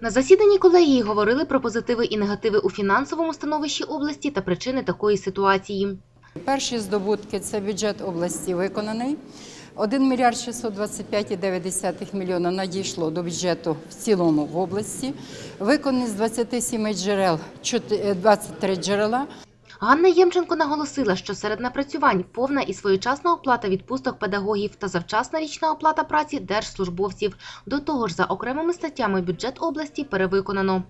На засіданні колегії говорили про позитиви і негативи у фінансовому становищі області та причини такої ситуації. Перші здобутки це бюджет області виконаний. 1 мільярд 625,9 мільйона надійшло до бюджету в цілому в області. Виконані з 27 джерел 23 джерела. Ганна Ємченко наголосила, що серед напрацювань повна і своєчасна оплата відпусток педагогів та завчасна річна оплата праці держслужбовців. До того ж, за окремими статтями бюджет області перевиконано.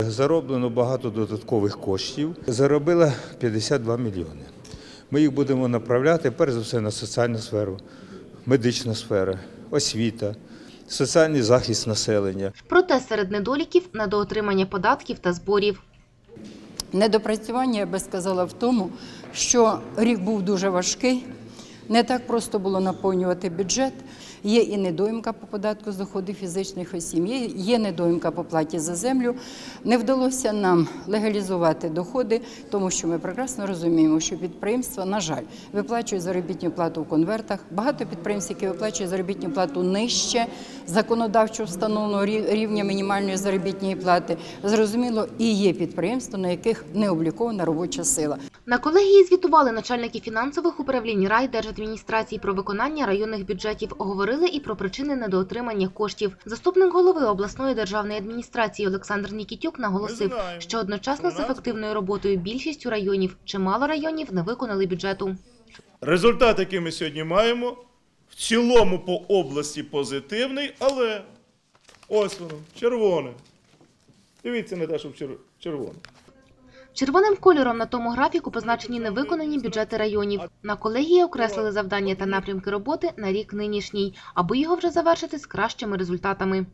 Зароблено багато додаткових коштів. Заробила 52 мільйони. Ми їх будемо направляти перш за все на соціальну сферу, медична сфера, освіта, соціальний захист населення. Проте серед недоліків недоотримання податків та зборів. Недопрацювання, я би сказала, в тому, що рік був дуже важкий. Не так просто було наповнювати бюджет. Є і недоїмка по податку з доходів фізичних осіб, є, недоїмка по платі за землю. Не вдалося нам легалізувати доходи, тому що ми прекрасно розуміємо, що підприємства, на жаль, виплачують заробітну плату в конвертах. Багато підприємств, які виплачують заробітну плату нижче законодавчо встановленого рівня мінімальної заробітної плати. Зрозуміло, і є підприємства, на яких не облікована робоча сила. На колегії звітували начальники фінансових управлінь райдержадміністрації про виконання районних бюджетів. Говорили і про причини недоотримання коштів. Заступник голови обласної державної адміністрації Олександр Нікітюк наголосив, що одночасно з ефективною роботою більшістю районів чимало районів не виконали бюджету. Результат, який ми сьогодні маємо, в цілому по області позитивний, але ось воно, червоне. Дивіться на те, що червоне. Червоним кольором на тому графіку позначені невиконані бюджети районів. На колегії окреслили завдання та напрямки роботи на рік нинішній, аби його вже завершити з кращими результатами.